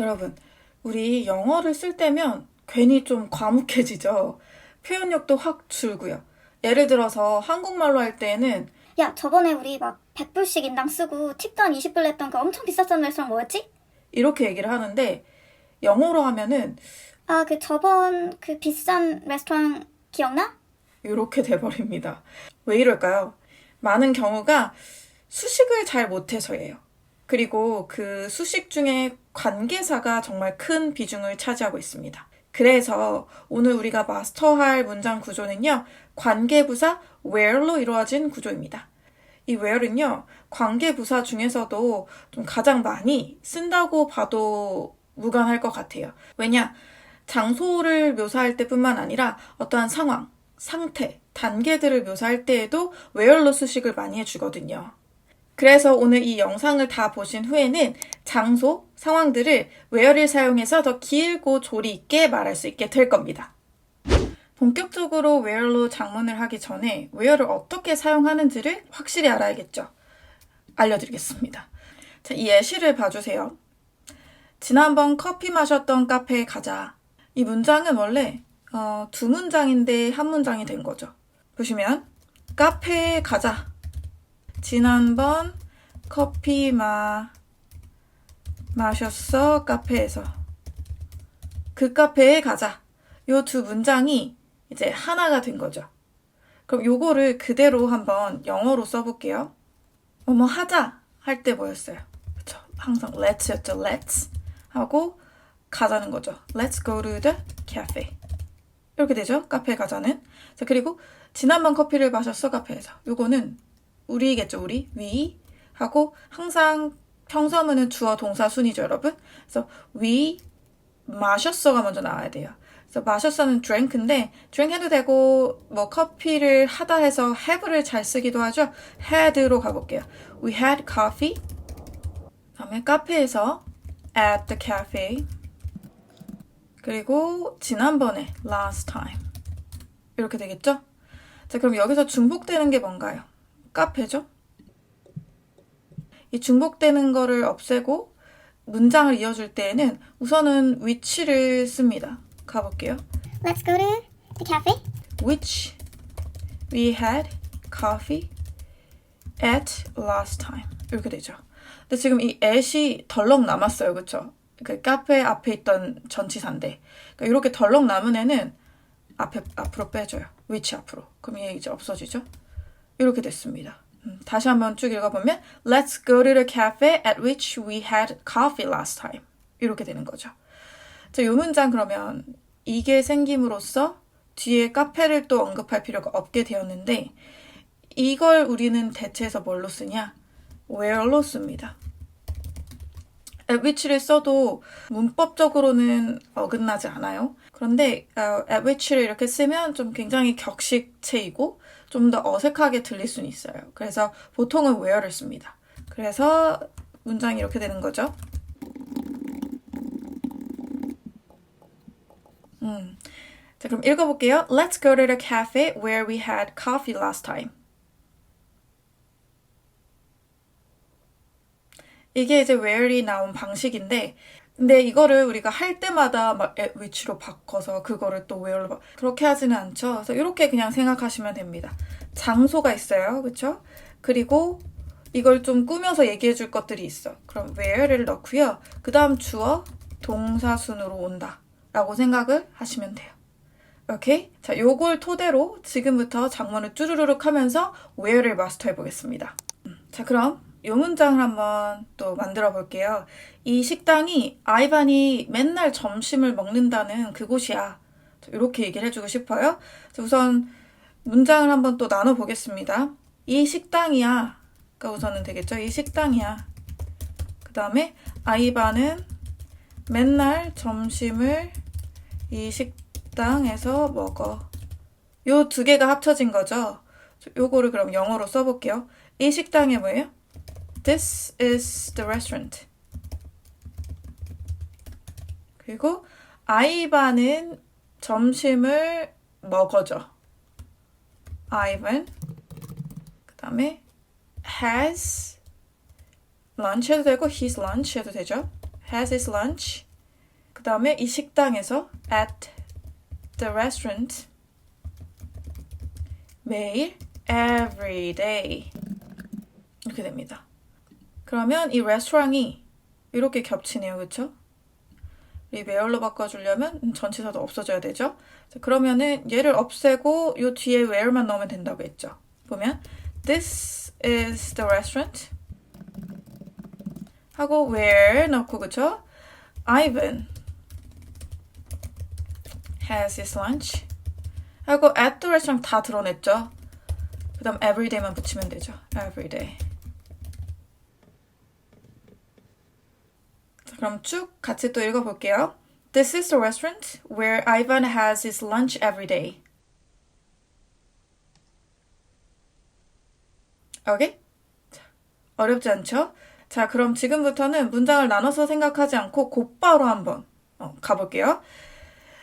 여러분, 우리 영어를 쓸 때면 괜히 좀 과묵해지죠. 표현력도 확 줄고요. 예를 들어서 한국말로 할 때는 야, 저번에 우리 막 100불씩 인당 쓰고 팁도 한 20불 냈던 그 엄청 비쌌던 레스토랑 뭐였지? 이렇게 얘기를 하는데 영어로 하면은 아, 그 저번 그 비싼 레스토랑 기억나? 이렇게 돼버립니다. 왜 이럴까요? 많은 경우가 수식을 잘 못해서예요. 그리고 그 수식 중에 관계사가 정말 큰 비중을 차지하고 있습니다. 그래서 오늘 우리가 마스터할 문장 구조는요, 관계부사 where로 이루어진 구조입니다. 이 where는요, 관계부사 중에서도 좀 가장 많이 쓴다고 봐도 무관할 것 같아요. 왜냐? 장소를 묘사할 때뿐만 아니라 어떠한 상황, 상태, 단계들을 묘사할 때에도 where로 수식을 많이 해주거든요. 그래서 오늘 이 영상을 다 보신 후에는 장소, 상황들을 where를 사용해서 더 길고 조리 있게 말할 수 있게 될 겁니다. 본격적으로 where로 장문을 하기 전에 where를 어떻게 사용하는지를 확실히 알아야겠죠. 알려드리겠습니다. 자, 이 예시를 봐주세요. 지난번 커피 마셨던 카페에 가자. 이 문장은 원래 어, 두 문장인데 한 문장이 된 거죠. 보시면 카페에 가자. 지난번 커피 마 마셨어 카페에서 그 카페에 가자. 요 두 문장이 이제 하나가 된 거죠. 그럼 요거를 그대로 한번 영어로 써볼게요. 뭐뭐 하자 할 때 뭐였어요? 그쵸? 항상 let's였죠. let's 하고 가자는 거죠. Let's go to the cafe. 이렇게 되죠. 카페에 가자는. 자, 그리고 지난번 커피를 마셨어 카페에서. 요거는 우리겠죠. 우리 we 하고 항상 평서문은 주어 동사 순이죠, 여러분. 그래서 we 마셨어가 먼저 나와야 돼요. 그래서 마셨어는 drink인데 drink 해도 되고 뭐 커피를 하다 해서 have를 잘 쓰기도 하죠. had로 가볼게요. We had coffee. 다음에 카페에서 at the cafe. 그리고 지난번에 last time. 이렇게 되겠죠? 자, 그럼 여기서 중복되는 게 뭔가요? 카페죠? 이 중복되는 거를 없애고 문장을 이어줄 때에는 우선은 which를 씁니다. 가볼게요. Let's go to the cafe. Which we had coffee at last time. 이렇게 되죠. 근데 지금 이 at이 덜렁 남았어요. 그쵸? 그 카페 앞에 있던 전치사인데. 그러니까 이렇게 덜렁 남은 애는 앞에, 앞으로 빼줘요. which 앞으로. 그럼 얘 이제 없어지죠? 이렇게 됐습니다. 음, 다시 한번 쭉 읽어보면 Let's go to the cafe at which we had coffee last time. 이렇게 되는 거죠. 자, 요 문장 그러면 이게 생김으로써 뒤에 카페를 또 언급할 필요가 없게 되었는데 이걸 우리는 대체해서 뭘로 쓰냐? where로 씁니다. at which를 써도 문법적으로는 어긋나지 않아요. 그런데 어, at which를 이렇게 쓰면 좀 굉장히 격식체이고 좀 더 어색하게 들릴 수는 있어요. 그래서 보통은 where를 씁니다. 그래서 문장이 이렇게 되는 거죠. 음. 자, 그럼 읽어볼게요. Let's go to the cafe where we had coffee last time. 이게 이제 where이 나온 방식인데, 근데 이거를 우리가 할 때마다 막 which로 바꿔서 그거를 또 바... 그렇게 하지는 않죠. 그래서 이렇게 그냥 생각하시면 됩니다. 장소가 있어요. 그쵸? 그리고 이걸 좀 꾸며서 얘기해 줄 것들이 있어. 그럼 where를 넣고요. 그 다음 주어 동사순으로 온다. 라고 생각을 하시면 돼요. 오케이? 자, 요걸 토대로 지금부터 장문을 쭈르르륵 하면서 where를 마스터해 보겠습니다. 음, 자, 그럼 요 문장을 한번 또 만들어 볼게요. 이 식당이 아이반이 맨날 점심을 먹는다는 그곳이야. 이렇게 얘기를 해주고 싶어요. 자, 우선 문장을 한번 또 나눠 보겠습니다. 이 식당이야. 가 우선은 되겠죠. 이 식당이야. 그 다음에 아이반은 맨날 점심을 이 식당에서 먹어. 요 두 개가 합쳐진 거죠. 요거를 그럼 영어로 써볼게요. 이 식당이 뭐예요? This is the restaurant. 그리고 아이반은 점심을 먹어줘. Ivan. 그 다음에 has lunch 해도 되고 his lunch 해도 되죠. has his lunch 그 다음에 이 식당에서 at the restaurant 매일 every day 이렇게 됩니다. 그러면 이 레스토랑이 이렇게 겹치네요. 그쵸? 이 where로 바꿔주려면 전치사도 없어져야 되죠. 자, 그러면은 얘를 없애고 요 뒤에 where만 넣으면 된다고 했죠. 보면 this is the restaurant 하고 where 넣고 그쵸? Ivan has his lunch 하고 at the restaurant 다 드러냈죠. 그 다음 everyday만 붙이면 되죠. everyday 그럼 쭉 같이 또 읽어볼게요. This is the restaurant where Ivan has his lunch every day. 오케이? 자, 어렵지 않죠? 자, 그럼 지금부터는 문장을 나눠서 생각하지 않고 곧바로 한번 어, 가볼게요.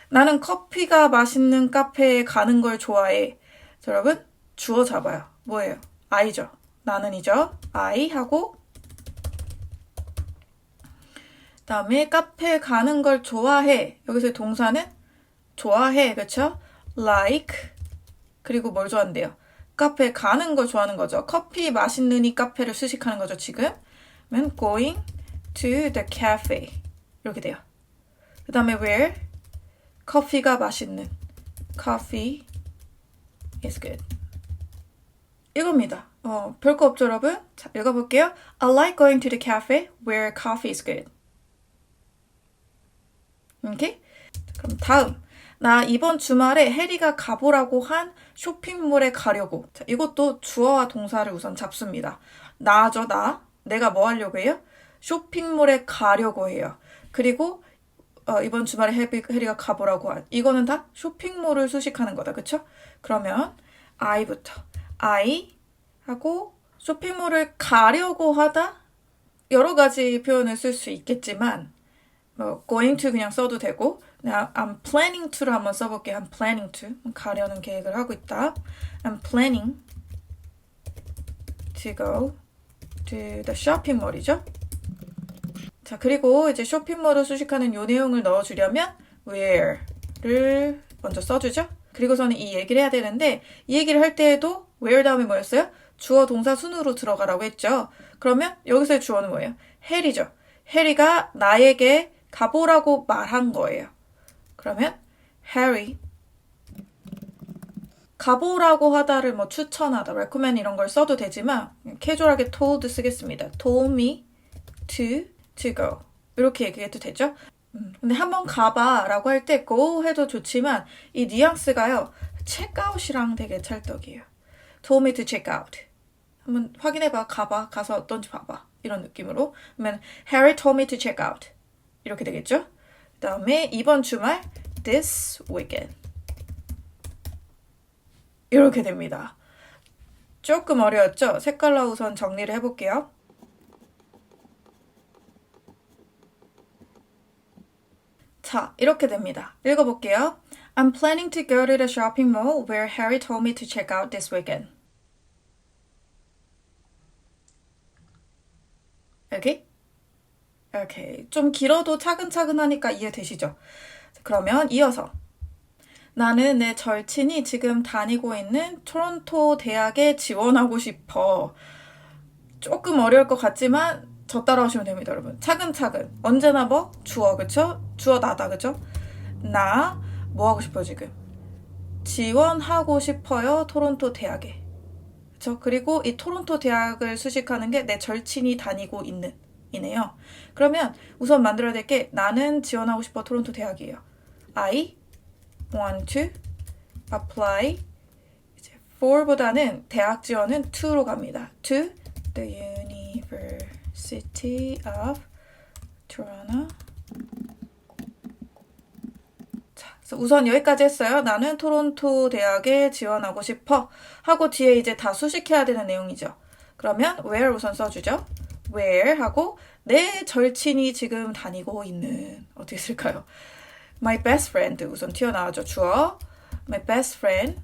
나는 커피가 맛있는 카페에 가는 걸 좋아해. 자, 여러분, 주어 잡아요. 뭐예요? I죠. 나는이죠. I 하고 다음에 카페 가는 걸 좋아해. 여기서 동사는 좋아해. 그쵸? like. 그리고 뭘 좋아한대요? 카페 가는 걸 좋아하는 거죠. 커피 맛있는 이 카페를 수식하는 거죠, 지금. 그러면 going to the cafe. 이렇게 돼요. 그 다음에 where? 커피가 맛있는. coffee is good. 이겁니다. 어, 별거 없죠, 여러분? 자, 읽어볼게요. I like going to the cafe where coffee is good. 오케이? 그럼 다음. 나 이번 주말에 해리가 가보라고 한 쇼핑몰에 가려고. 자, 이것도 주어와 동사를 우선 잡습니다. 나죠, 나. 내가 뭐 하려고 해요? 쇼핑몰에 가려고 해요. 그리고 어, 이번 주말에 해리, 해리가 가보라고 한. 이거는 다 쇼핑몰을 수식하는 거다. 그쵸? 그러면 I부터. I 하고 쇼핑몰을 가려고 하다? 여러 가지 표현을 쓸 수 있겠지만 뭐 going to 그냥 써도 되고 나 I'm planning to를 한번 써볼게요. I'm planning to 가려는 계획을 하고 있다. I'm planning to go to the shopping mall이죠. 자 그리고 이제 쇼핑몰을 수식하는 요 내용을 넣어주려면 where를 먼저 써주죠. 그리고서는 이 얘기를 해야 되는데 이 얘기를 할 때에도 where 다음에 뭐였어요? 주어 동사 순으로 들어가라고 했죠. 그러면 여기서의 주어는 뭐예요? 해리죠. 해리가 나에게 가보라고 말한 거예요. 그러면 Harry 가보라고 하다를 뭐 추천하다, recommend 이런 걸 써도 되지만 캐주얼하게 told 쓰겠습니다. told me to to go 이렇게 얘기해도 되죠. 음, 근데 한번 가봐라고 할 때 go 해도 좋지만 이 뉘앙스가요 check out이랑 되게 찰떡이에요. told me to check out 한번 확인해봐 가봐 가서 어떤지 봐봐 이런 느낌으로 그러면 Harry told me to check out 이렇게 되겠죠? 그 다음에 이번 주말 this weekend 이렇게 됩니다. 조금 어려웠죠? 색깔로 우선 정리를 해볼게요. 자, 이렇게 됩니다. 읽어볼게요. I'm planning to go to the shopping mall where Harry told me to check out this weekend. 오케 이? 오케이. 좀 길어도 차근차근 하니까 이해되시죠? 그러면 이어서 나는 내 절친이 지금 다니고 있는 토론토 대학에 지원하고 싶어. 조금 어려울 것 같지만 저 따라오시면 됩니다, 여러분. 차근차근. 언제나 뭐? 주어, 그쵸? 주어 나다, 그쵸? 나, 뭐 하고 싶어요, 지금? 지원하고 싶어요, 토론토 대학에. 그쵸? 그리고 이 토론토 대학을 수식하는 게 내 절친이 다니고 있는 이네요. 그러면 우선 만들어야 될 게 나는 지원하고 싶어 토론토 대학이에요. I want to apply 이제 for보다는 대학 지원은 to로 갑니다. to the University of Toronto. 자, 그래서 우선 여기까지 했어요. 나는 토론토 대학에 지원하고 싶어 하고 뒤에 이제 다 수식해야 되는 내용이죠. 그러면 where 우선 써주죠. Where 하고 내 절친이 지금 다니고 있는 어떻게 쓸까요? My best friend 우선 튀어나와죠. 주어 My best friend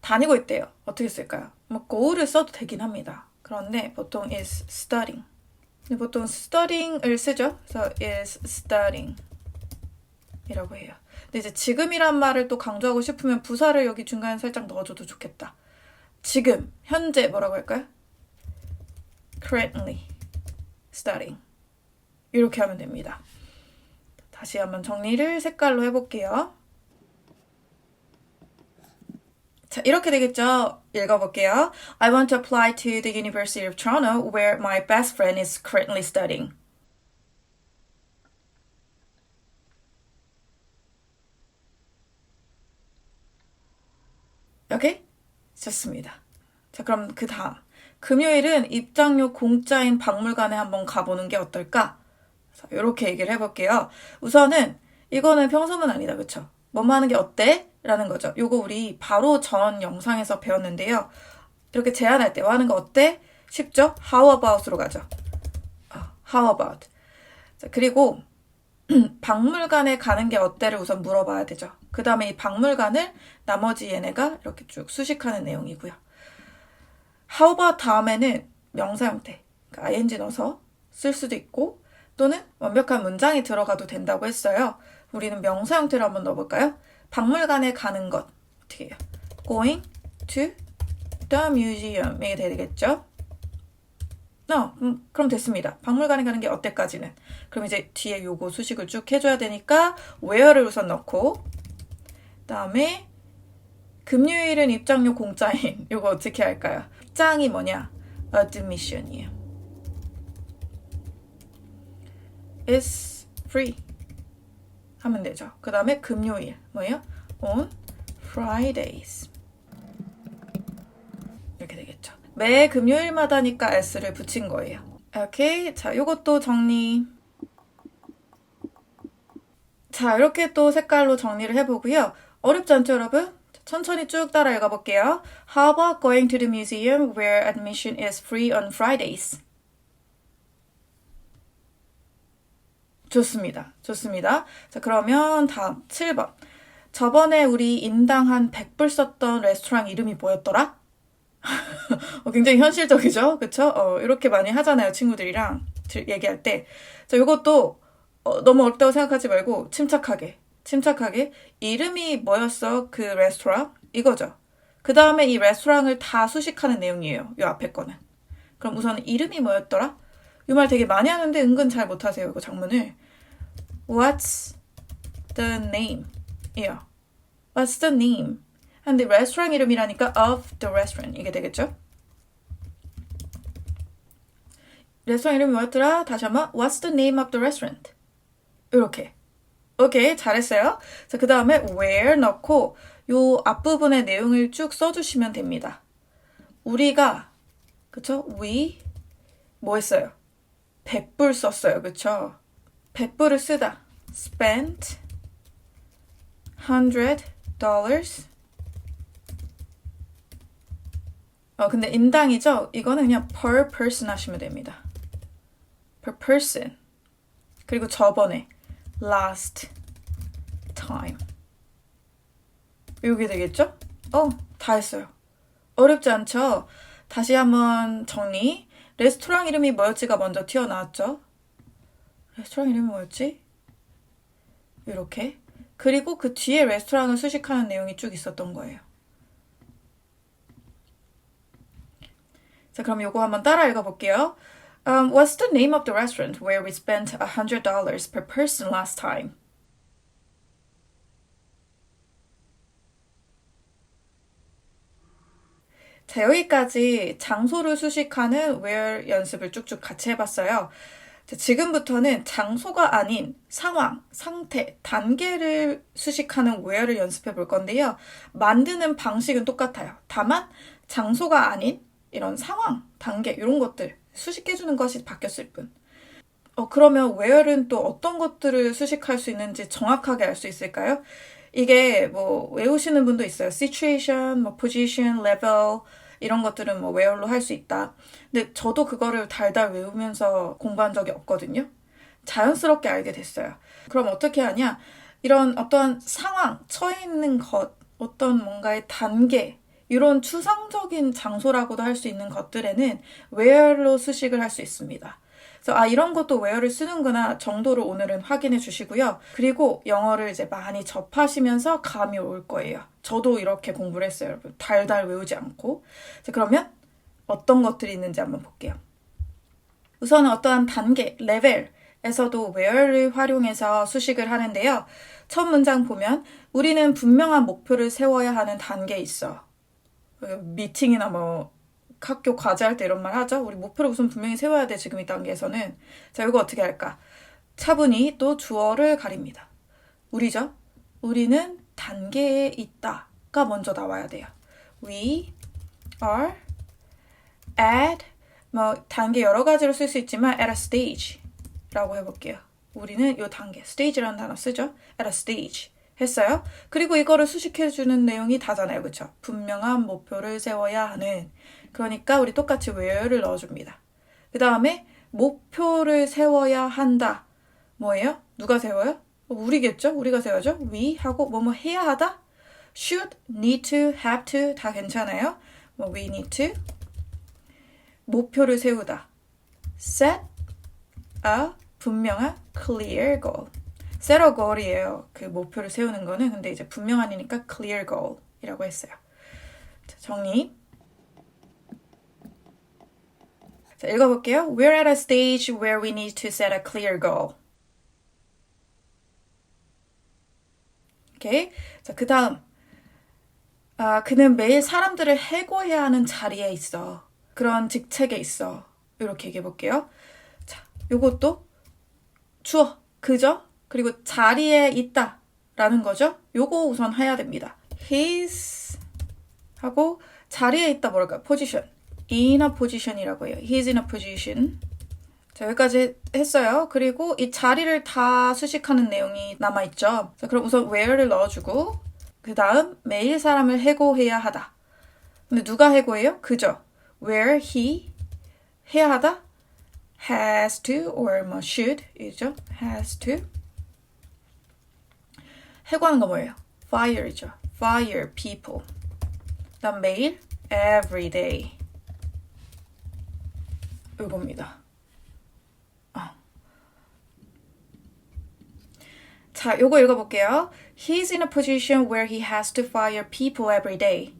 다니고 있대요. 어떻게 쓸까요? 뭐 go를 써도 되긴 합니다. 그런데 보통 is studying 근데 보통 studying을 쓰죠. 그래서 is studying 이라고 해요. 근데 이제 지금이란 말을 또 강조하고 싶으면 부사를 여기 중간에 살짝 넣어줘도 좋겠다. 지금, 현재 뭐라고 할까요? Currently studying 이렇게 하면 됩니다. 다시 한번 정리를 색깔로 해볼게요. 자, 이렇게 되겠죠? 읽어볼게요. I want to apply to the University of Toronto where my best friend is currently studying. 오케이? 좋습니다. 자, 그럼 그 다음. 금요일은 입장료 공짜인 박물관에 한번 가보는 게 어떨까? 자, 이렇게 얘기를 해볼게요. 우선은 이거는 평소문 아니다, 그쵸? 뭐뭐 하는 게 어때? 라는 거죠. 요거 우리 바로 전 영상에서 배웠는데요. 이렇게 제안할 때 뭐 하는 거 어때? 쉽죠? How about으로 가죠. 어, how about. 자, 그리고 박물관에 가는 게 어때를 우선 물어봐야 되죠. 그 다음에 이 박물관을 나머지 얘네가 이렇게 쭉 수식하는 내용이고요. How about 다음에는 명사 형태, 그러니까 ing 넣어서 쓸 수도 있고 또는 완벽한 문장이 들어가도 된다고 했어요. 우리는 명사 형태로 한번 넣어볼까요? 박물관에 가는 것 어떻게 해요? Going to the museum 이게 되겠죠? 어, 음, 그럼 됐습니다. 박물관에 가는 게 어때까지는. 그럼 이제 뒤에 요거 수식을 쭉 해줘야 되니까 where를 우선 넣고 그다음에 금요일은 입장료 공짜인 요거 어떻게 할까요? 입장이 뭐냐? admission이에요. is free 하면 되죠. 그 다음에 금요일 뭐예요? on Fridays 이렇게 되겠죠. 매 금요일마다니까 s를 붙인 거예요. 오케이. 자, 요것도 정리. 자, 이렇게 또 색깔로 정리를 해보고요. 어렵지 않죠, 여러분? 천천히 쭉 따라 읽어볼게요. How about going to the museum where admission is free on Fridays? 좋습니다. 좋습니다. 자, 그러면 다음 7번. 저번에 우리 인당 한 100불 썼던 레스토랑 이름이 뭐였더라? 어, 굉장히 현실적이죠? 그쵸? 어, 이렇게 많이 하잖아요. 친구들이랑 들- 얘기할 때. 자, 이것도 어, 너무 어렵다고 생각하지 말고 침착하게, 침착하게. 이름이 뭐였어? 그 레스토랑? 이거죠. 그 다음에 이 레스토랑을 다 수식하는 내용이에요. 요 앞에 거는. 그럼 우선 이름이 뭐였더라? 이 말 되게 많이 하는데 은근 잘 못하세요. 이거 장문을. What's the name? 이요. What's the name? 근데 레스토랑 이름이라니까 of the restaurant 이게 되겠죠? 레스토랑 이름이 뭐였더라? 다시 한번 What's the name of the restaurant? 이렇게 오케이 잘했어요. 자, 그 다음에 where 넣고 요 앞부분의 내용을 쭉 써주시면 됩니다. 우리가 그쵸? we 뭐 했어요? 100불 썼어요. 그쵸? 100불을 쓰다. spent 100 dollars 어, 근데 인당이죠? 이거는 그냥 per person 하시면 됩니다. per person. 그리고 저번에 last time. 이게 되겠죠? 어, 다 했어요. 어렵지 않죠? 다시 한번 정리. 레스토랑 이름이 뭐였지가 먼저 튀어나왔죠? 레스토랑 이름이 뭐였지? 이렇게. 그리고 그 뒤에 레스토랑을 수식하는 내용이 쭉 있었던 거예요. 자, 그럼 요거 한번 따라 읽어볼게요. Um, what's the name of the restaurant where we spent $100 per person last time? 자, 여기까지 장소를 수식하는 where 연습을 쭉쭉 같이 해봤어요. 자, 지금부터는 장소가 아닌 상황, 상태, 단계를 수식하는 where를 연습해 볼 건데요. 만드는 방식은 똑같아요. 다만 장소가 아닌 이런 상황, 단계 이런 것들 수식해주는 것이 바뀌었을 뿐. 어, 그러면 where는 또 어떤 것들을 수식할 수 있는지 정확하게 알 수 있을까요? 이게 뭐 외우시는 분도 있어요. situation, 뭐 position, level 이런 것들은 뭐 where로 할 수 있다. 근데 저도 그거를 달달 외우면서 공부한 적이 없거든요. 자연스럽게 알게 됐어요. 그럼 어떻게 하냐? 이런 어떤 상황, 처해 있는 것, 어떤 뭔가의 단계, 이런 추상적인 장소라고도 할 수 있는 것들에는 where로 수식을 할 수 있습니다. 그래서 아 이런 것도 where를 쓰는구나 정도로 오늘은 확인해 주시고요. 그리고 영어를 이제 많이 접하시면서 감이 올 거예요. 저도 이렇게 공부를 했어요, 여러분. 달달 외우지 않고. 자, 그러면 어떤 것들이 있는지 한번 볼게요. 우선 어떠한 단계, 레벨에서도 where를 활용해서 수식을 하는데요. 첫 문장 보면 우리는 분명한 목표를 세워야 하는 단계에 있어. 어, 미팅이나 뭐 학교 과제할 때 이런 말 하죠. 우리 목표를 우선 분명히 세워야 돼. 지금 이 단계에서는. 자, 이거 어떻게 할까? 차분히 또 주어를 가립니다. 우리죠. 우리는 단계에 있다가 먼저 나와야 돼요. We are at 뭐 단계 여러 가지로 쓸 수 있지만 at a stage라고 해볼게요. 우리는 이 단계 stage라는 단어 쓰죠. at a stage 했어요. 그리고 이거를 수식해주는 내용이 다잖아요, 그렇죠? 분명한 목표를 세워야 하는. 그러니까 우리 똑같이 where를 넣어줍니다. 그 다음에 목표를 세워야 한다. 뭐예요? 누가 세워요? 우리겠죠? 우리가 세워죠? we 하고 뭐뭐 해야 하다? should, need to, have to 다 괜찮아요. 뭐 we need to 목표를 세우다. set a 분명한 clear goal. A goal이에요. 그 목표를 세우는 거는 근데 이제 분명 한이니까 clear goal이라고 했어요. 자, 정리. 자, 읽어볼게요. We're at a stage where we need to set a clear goal. 오케이. 자, 그 다음. 아, 그는 매일 사람들을 해고해야 하는 자리에 있어. 그런 직책에 있어. 이렇게 얘기해 볼게요. 자, 요것도 주어, 그죠? 그리고 자리에 있다. 라는 거죠. 요거 우선 해야 됩니다. He's 하고 자리에 있다 뭐랄까? position. in a position이라고 해요. He's in a position. 자, 여기까지 했어요. 그리고 이 자리를 다 수식하는 내용이 남아있죠. 자, 그럼 우선 where를 넣어주고, 그 다음 매일 사람을 해고해야 하다. 근데 누가 해고해요? 그죠? Where he 해야 하다? has to or 뭐 should 이죠? has to 해고하는 거 뭐예요? fire이죠. fire people. 그다음 매일 every day 이겁니다. 아. 자, 요거 읽어볼게요. He's in a position where he has to fire people every day.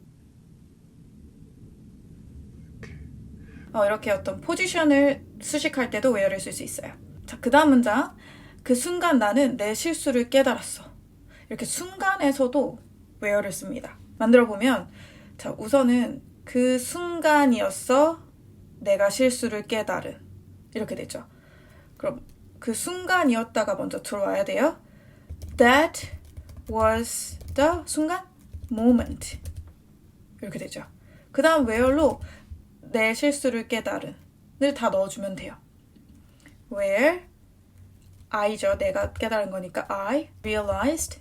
어, 이렇게 어떤 포지션을 수식할 때도 where를 쓸 수 있어요. 자, 그 다음 문장. 그 순간 나는 내 실수를 깨달았어. 이렇게 순간에서도 where를 씁니다. 만들어 보면, 자, 우선은 그 순간이었어. 내가 실수를 깨달은. 이렇게 되죠. 그럼 그 순간이었다가 먼저 들어와야 돼요. That was the 순간 moment. 이렇게 되죠. 그 다음 where로 내 실수를 깨달은을 다 넣어주면 돼요. Where I죠. 내가 깨달은 거니까 I realized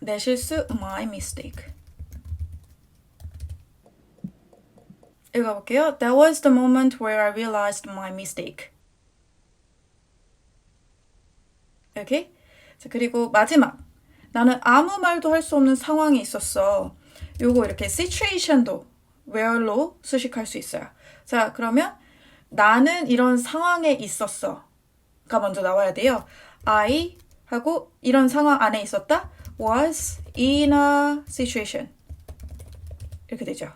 내 실수 my mistake. 읽어볼게요. That was the moment where I realized my mistake. 이렇게. 자, 그리고 마지막. 나는 아무 말도 할 수 없는 상황에 있었어. 요거 이렇게 situation도 where로 수식할 수 있어요. 자, 그러면 나는 이런 상황에 있었어. 가 먼저 나와야 돼요. I 하고 이런 상황 안에 있었다. Was in a situation. 이렇게 되죠.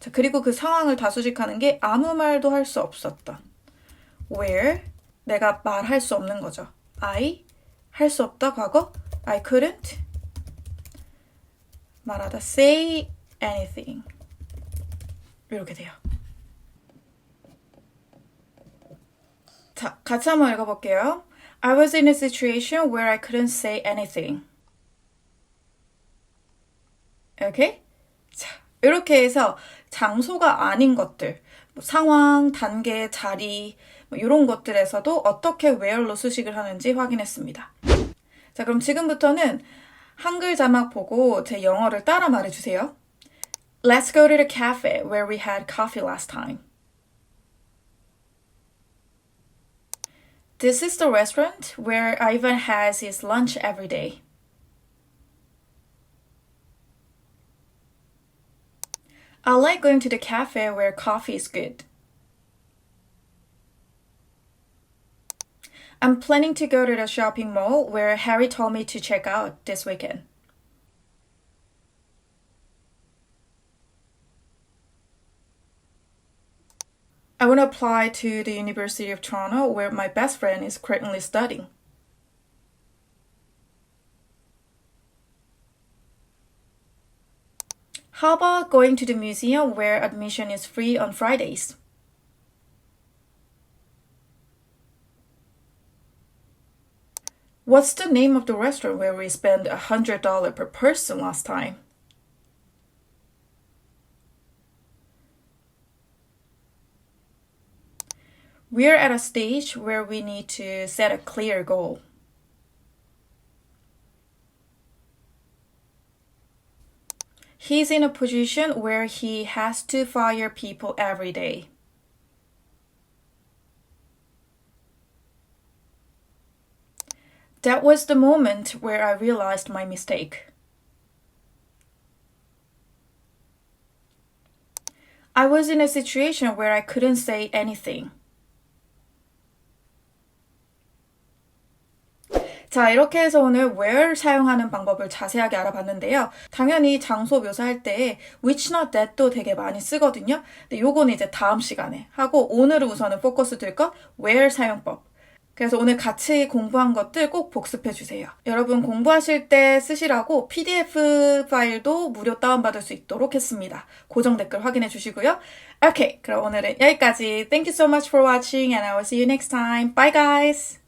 자, 그리고 그 상황을 다 수식하는 게 아무 말도 할 수 없었던. where 내가 말할 수 없는 거죠. I 할 수 없다 과거. I couldn't 말하다 say anything. 이렇게 돼요. 자, 같이 한번 읽어볼게요. I was in a situation where I couldn't say anything. 오케이? 자, 이렇게 해서 장소가 아닌 것들, 뭐 상황, 단계, 자리, 뭐 이런 것들에서도 어떻게 where로 수식을 하는지 확인했습니다. 자, 그럼 지금부터는 한글 자막 보고 제 영어를 따라 말해주세요. Let's go to the cafe where we had coffee last time. This is the restaurant where Ivan has his lunch every day. I like going to the cafe where coffee is good. I'm planning to go to the shopping mall where Harry told me to check out this weekend. I want to apply to the University of Toronto where my best friend is currently studying. How about going to the museum where admission is free on Fridays? What's the name of the restaurant where we spent a hundred dollar per person last time? We're at a stage where we need to set a clear goal. He's in a position where he has to fire people every day. That was the moment where I realized my mistake. I was in a situation where I couldn't say anything. 자, 이렇게 해서 오늘 where 사용하는 방법을 자세하게 알아봤는데요. 당연히 장소 묘사할 때 which not that도 되게 많이 쓰거든요. 근데 요거는 이제 다음 시간에 하고 오늘은 우선은 포커스 둘거 where 사용법. 그래서 오늘 같이 공부한 것들 꼭 복습해 주세요. 여러분 공부하실 때 쓰시라고 PDF 파일도 무료 다운받을 수 있도록 했습니다. 고정 댓글 확인해 주시고요. 오케이, 그럼 오늘은 여기까지. Thank you so much for watching and I will see you next time. Bye guys!